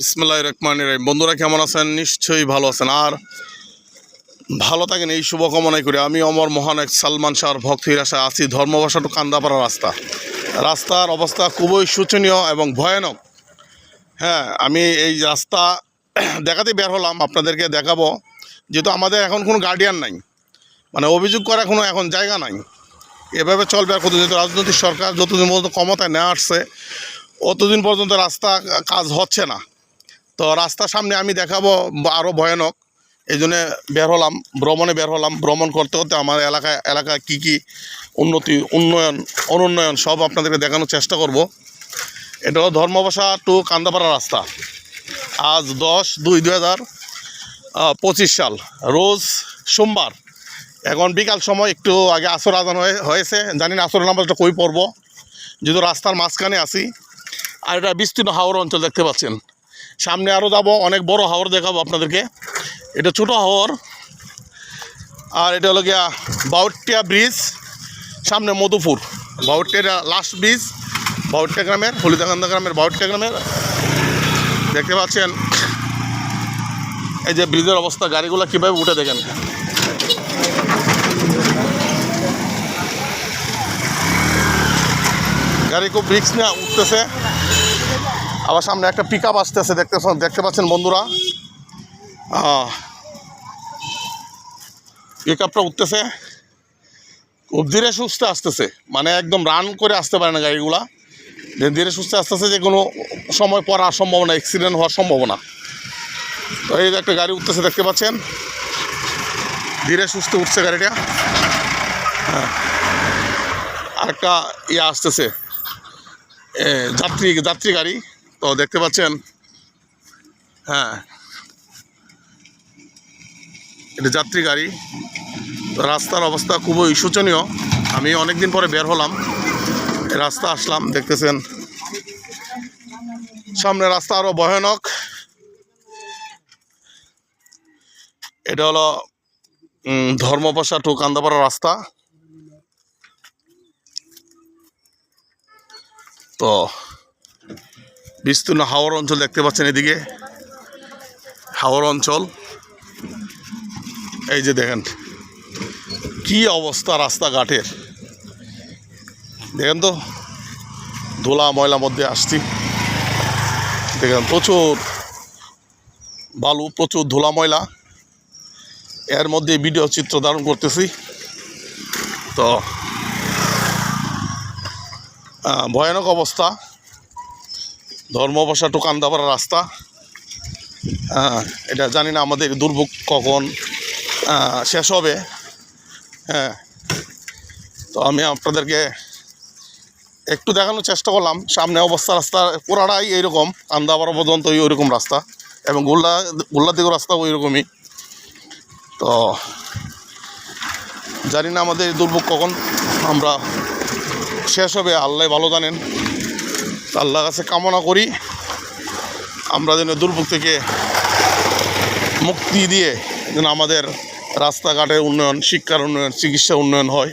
বিসমুল্লাহ রহমান রহিম। বন্ধুরা কেমন আছেন? নিশ্চয়ই ভালো আছেন। আর ভালো থাকেন এই শুভকামনাই করি। আমি অমর মহানায়ক সালমান শাহর ভক্তির আশায় আছি ধর্মভাষা টু কান্দাপাড়া রাস্তা। রাস্তার অবস্থা খুবই শোচনীয় এবং ভয়ানক। হ্যাঁ আমি এই রাস্তা দেখাতে বের হলাম, আপনাদেরকে দেখাবো। যেহেতু আমাদের এখন কোনো গার্ডিয়ান নাই মানে অভিযোগ করার কোনো এখন জায়গা নাই। এভাবে চলবে আর কত যেহেতু রাজনৈতিক সরকার যতদিন পর্যন্ত ক্ষমতায় নেওয়া আসছে, অতদিন পর্যন্ত রাস্তা কাজ হচ্ছে না। তো রাস্তার সামনে আমি দেখাবো আরও ভয়ানক। এই জন্যে বের হলাম, ভ্রমণে বের হলাম। ভ্রমণ করতে করতে আমার এলাকা এলাকা কী কী উন্নতি, উন্নয়ন, অনুন্নয়ন সব আপনাদেরকে দেখানোর চেষ্টা করব। এটা হলো ধর্মবাসা টু কান্দাপাড়া রাস্তা। আজ দশ দুই দু হাজার পঁচিশ সাল, রোজ সোমবার। এখন বিকাল সময়, একটু আগে আসর হয়ে, হয়েছে। জানি না আসরের নামাজটা কই পড়ব। যেহেতু রাস্তার মাঝখানে আছি। আর এটা বিস্তীর্ণ হাওর অঞ্চল দেখতে পাচ্ছেন। সামনে আরও যাব, অনেক বড় হাওর দেখাবো আপনাদেরকে। এটা ছোট হাওর। আর এটা হলো গিয়া বাউটিয়া ব্রিজ, সামনে মধুপুর। বাউটিয়া লাস্ট ব্রিজ বাউটিয়া গ্রামের, হলিদাকান্দা গ্রামের বাউটিয়া গ্রামের। দেখতে পাচ্ছেন? এই যে ব্রিজের অবস্থা, গাড়িগুলো কীভাবে উঠে দেখেন? গাড়ি খুব রিক্স না উঠতেছে। আবার সামনে একটা পিক আপ আসতেছে দেখতে দেখতে পাচ্ছেন বন্ধুরা? পিক আপটা উঠতেছে। খুব ধীরে সুস্থে আসতেছে। মানে একদম রান করে আসতে পারে না গাড়িগুলা। যে ধীরে সুস্থে আসতেছে যে কোনো সময় পর পড়ার সম্ভাবনা অ্যাক্সিডেন্ট হওয়ার সম্ভাবনা। তো এই একটা গাড়ি উঠতেছে, দেখতে পাচ্ছেন? ধীরে সুস্থে উঠছে গাড়িটা। হ্যাঁ। আরেকটা ইয়ে আসতেছে। যাত্রী যাত্রী গাড়ি। তো দেখতে পাচ্ছেন? হ্যাঁ। এটা যাত্রী গাড়ি। রাস্তার অবস্থা খুবই শোচনীয়। আমি অনেক দিন পরে বের হলাম। রাস্তা আসলাম, দেখতেছেন। সামনে রাস্তা আরও ভয়ানক। এটা হলো ধর্মপাশা টু কান্দাপাড়া রাস্তা। তো বিস্তীর্ণ হাওর অঞ্চল দেখতে পাচ্ছেন এদিকে। হাওর অঞ্চল। এই যে দেখেন, কি অবস্থা রাস্তাঘাটের। দেখেন তো, ধুলা ময়লা মধ্যে আসছি। দেখেন, প্রচুর বালু, প্রচুর ধুলা ময়লা। এর মধ্যে ভিডিও চিত্র ধারণ করতেছি। তো ভয়ানক অবস্থা। ধর্মবাসা টু কান্দাপাড়া রাস্তা। হ্যাঁ এটা জানি না আমাদের দুর্ভোগ কখন শেষ হবে। হ্যাঁ তো আমি আপনাদেরকে একটু দেখানোর চেষ্টা করলাম। সামনে অবস্থা, রাস্তা পুরাটাই এইরকম কান্দাপাড়া পর্যন্ত ওইরকম রাস্তা এবং গোল্লা গোল্লার দিকেও রাস্তা ওই রকমই তো জানি না আমাদের দুর্ভোগ কখন, আমরা শেষ হবে, আল্লাহ ভালো জানেন। তো আল্লাহর কাছে কামনা করি। আমরা যেন দুর্ভোগ থেকে মুক্তি দিয়ে যেন আমাদের রাস্তাঘাটের উন্নয়ন, শিক্ষার উন্নয়ন চিকিৎসা উন্নয়ন হয়।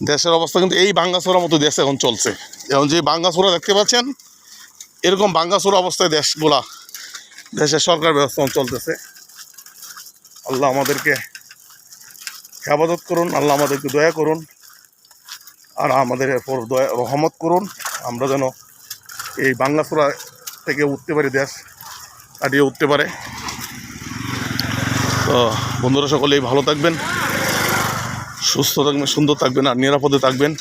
দেশের অবস্থা কিন্তু এই বাঙ্গাসোরার মতো দেশ এখন চলছে। এখন যে বাঙ্গাসোরা দেখতে পাচ্ছেন, এরকম বাঙ্গাসোরা অবস্থায় দেশগুলা, দেশের সরকার ব্যবস্থা চলতেছে। আল্লাহ আমাদেরকে হেফাজত করুন, আল্লাহ আমাদেরকে দয়া করুন। আর আমাদের এরপর দয়া, রহমত করুন। আমরা যেন এই বাংলা বাংলাসোরা থেকে উঠতে পারি, দেশ কাটিয়ে উঠতে পারে। তো বন্ধুরা সকলেই ভালো থাকবেন, সুস্থ থাকবেন, সুন্দর থাকবেন আর নিরাপদে থাকবেন।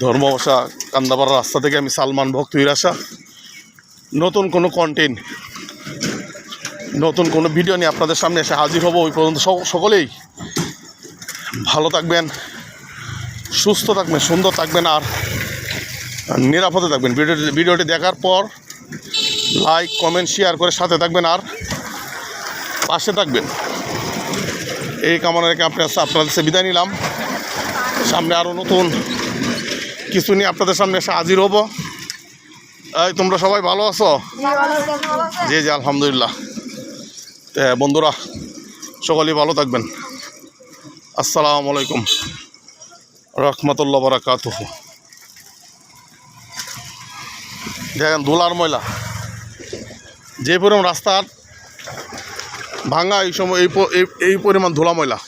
ধর্মভাষা কান্দাপাড়া রাস্তা থেকে আমি সালমান ভক্ত হিরাসা নতুন কোনো কন্টেন্ট নতুন কোনো ভিডিও নিয়ে আপনাদের সামনে এসে হাজির হব, ওই পর্যন্ত সক- সকলেই ভালো থাকবেন। সুস্থ থাকবেন, সুন্দর থাকবেন আর নিরাপদে থাকবেন। ভিডিওটি ভিডিওটি দেখার পর লাইক কমেন্ট শেয়ার করে সাথে থাকবেন আর পাশে থাকবেন। এই কামনা রেখে আপনার আপনাদের কাছে বিদায় নিলাম। সামনে আরও নতুন কিছু নিয়ে আপনাদের সামনে এসে হাজির হব। এই, তোমরা সবাই ভালো আছো? জি জি, আলহামদুলিল্লাহ। বন্ধুরা, সকলেই ভালো থাকবেন। আসসালামু আলাইকুম। রহমতুল্লাহ বারাকাত দেখেন ধুলার ময়লা। যে পরিমাণ রাস্তার ভাঙা এই সময় এই- এই পরিমাণ ধুলা ময়লা।